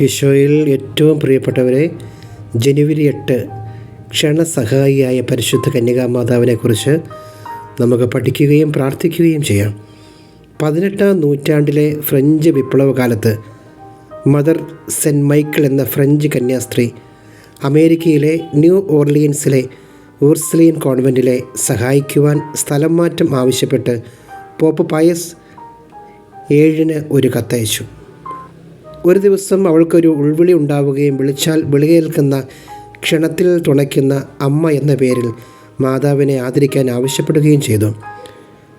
ഈശോയിൽ ഏറ്റവും പ്രിയപ്പെട്ടവരെ ജനുവരി എട്ട് ക്ഷണസഹായിയായ പരിശുദ്ധ കന്യകാമാതാവിനെക്കുറിച്ച് നമുക്ക് പഠിക്കുകയും പ്രാർത്ഥിക്കുകയും ചെയ്യാം. പതിനെട്ടാം നൂറ്റാണ്ടിലെ ഫ്രഞ്ച് വിപ്ലവകാലത്ത് മദർ സെന്റ് മൈക്കിൾ എന്ന ഫ്രഞ്ച് കന്യാസ്ത്രീ അമേരിക്കയിലെ ന്യൂ ഓർലിയൻസിലെ ഊർസ്ലീൻ കോൺവെന്റിലെ സഹായിക്കുവാൻ സ്ഥലം മാറ്റം ആവശ്യപ്പെട്ട് പോപ്പ് പയസ് ഏഴിന് ഒരു കത്തയച്ചു. ഒരു ദിവസം അവൾക്കൊരു ഉൾവിളി ഉണ്ടാവുകയും വിളിച്ചാൽ വിളികേൽക്കുന്ന ക്ഷണത്തിൽ തുണയ്ക്കുന്ന അമ്മ എന്ന പേരിൽ മാതാവിനെ ആദരിക്കാൻ ആവശ്യപ്പെടുകയും ചെയ്തു.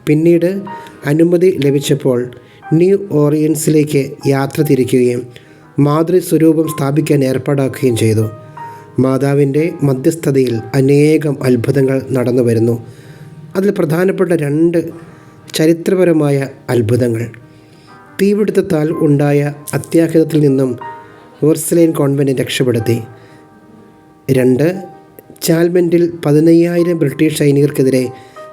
പിന്നീട് അനുമതി ലഭിച്ചപ്പോൾ ന്യൂ ഓറിയൻസിലേക്ക് യാത്ര തിരിക്കുകയും മാതൃസ്വരൂപം സ്ഥാപിക്കാൻ ഏർപ്പാടാക്കുകയും ചെയ്തു. മാതാവിന്റെ മധ്യസ്ഥതയിൽ അനേകം അത്ഭുതങ്ങൾ നടന്നു വരുന്നു അതിൽ പ്രധാനപ്പെട്ട രണ്ട് ചരിത്രപരമായ അത്ഭുതങ്ങൾ. തീപിടുത്തത്താൽ ഉണ്ടായ അത്യാഹിതത്തിൽ നിന്നും ഓർസലൈൻ കോൺവെന്റ് രക്ഷപ്പെടുത്തി. രണ്ട് ചാൽമെന്റിൽ പതിനയ്യായിരം ബ്രിട്ടീഷ് സൈനികർക്കെതിരെ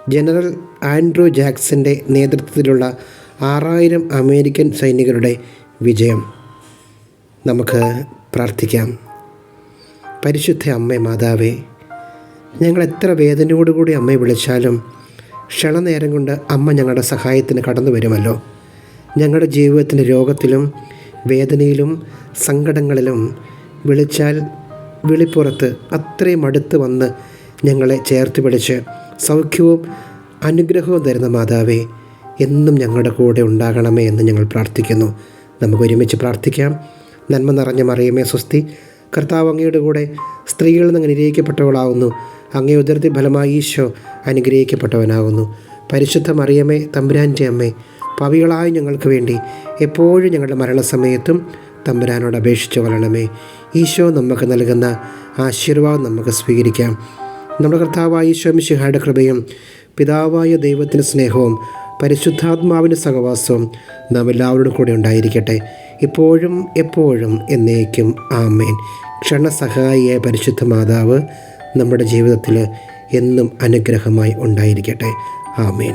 ജനറൽ ആൻഡ്രൂ ജാക്സന്റെ നേതൃത്വത്തിലുള്ള ആറായിരം അമേരിക്കൻ സൈനികരുടെ വിജയം. നമുക്ക് പ്രാർത്ഥിക്കാം. പരിശുദ്ധ അമ്മ മാതാവേ ഞങ്ങൾ എത്ര വേദനയോടുകൂടി അമ്മയെ വിളിച്ചാലും ക്ഷണനേരം കൊണ്ട് അമ്മ ഞങ്ങളുടെ സഹായത്തിന് കടന്നു വരുമല്ലോ ഞങ്ങളുടെ ജീവിതത്തിന്റെ രോഗത്തിലും വേദനയിലും സങ്കടങ്ങളിലും വിളിച്ചാൽ വിളിപ്പുറത്ത് അത്രയും അടുത്ത് വന്ന് ഞങ്ങളെ ചേർത്ത് പിടിച്ച് സൗഖ്യവും അനുഗ്രഹവും തരുന്ന മാതാവേ എന്നും ഞങ്ങളുടെ കൂടെ ഉണ്ടാകണമേ എന്ന് ഞങ്ങൾ പ്രാർത്ഥിക്കുന്നു. നമുക്ക് ഒരുമിച്ച് പ്രാർത്ഥിക്കാം. നന്മ നിറഞ്ഞ മറിയമേ സ്വസ്തി. കർത്താവ് അങ്ങയുടെ കൂടെ സ്ത്രീകളിൽ നിന്ന് അനുഗ്രഹിക്കപ്പെട്ടവളാവുന്നു അങ്ങേ ഉദർത്തി ഫലമായി ഈശോ അനുഗ്രഹിക്കപ്പെട്ടവനാകുന്നു. പരിശുദ്ധ മറിയമേ തമ്പുരാന്റെ അമ്മേ പവികളായ ഞങ്ങൾക്ക് വേണ്ടി എപ്പോഴും ഞങ്ങളുടെ മരണസമയത്തും തമ്പുരാനോട് അപേക്ഷിച്ച് വരണമേ. ഈശോ നമുക്ക് നൽകുന്ന ആശീർവാദം നമുക്ക് സ്വീകരിക്കാം. നമ്മുടെ കർത്താവായ ഈശോ മിശിഹായുടെ കൃപയും പിതാവായ ദൈവത്തിന്റെ സ്നേഹവും പരിശുദ്ധാത്മാവിന്റെ സഹവാസവും നാം എല്ലാവരോടും കൂടെ ഉണ്ടായിരിക്കട്ടെ. ഇപ്പോഴും എപ്പോഴും എന്നേക്കും ആമേൻ. ക്ഷണസഹായിയായ പരിശുദ്ധ മാതാവ് നമ്മുടെ ജീവിതത്തിൽ എന്നും അനുഗ്രഹമായി ഉണ്ടായിരിക്കട്ടെ. ആമേൻ.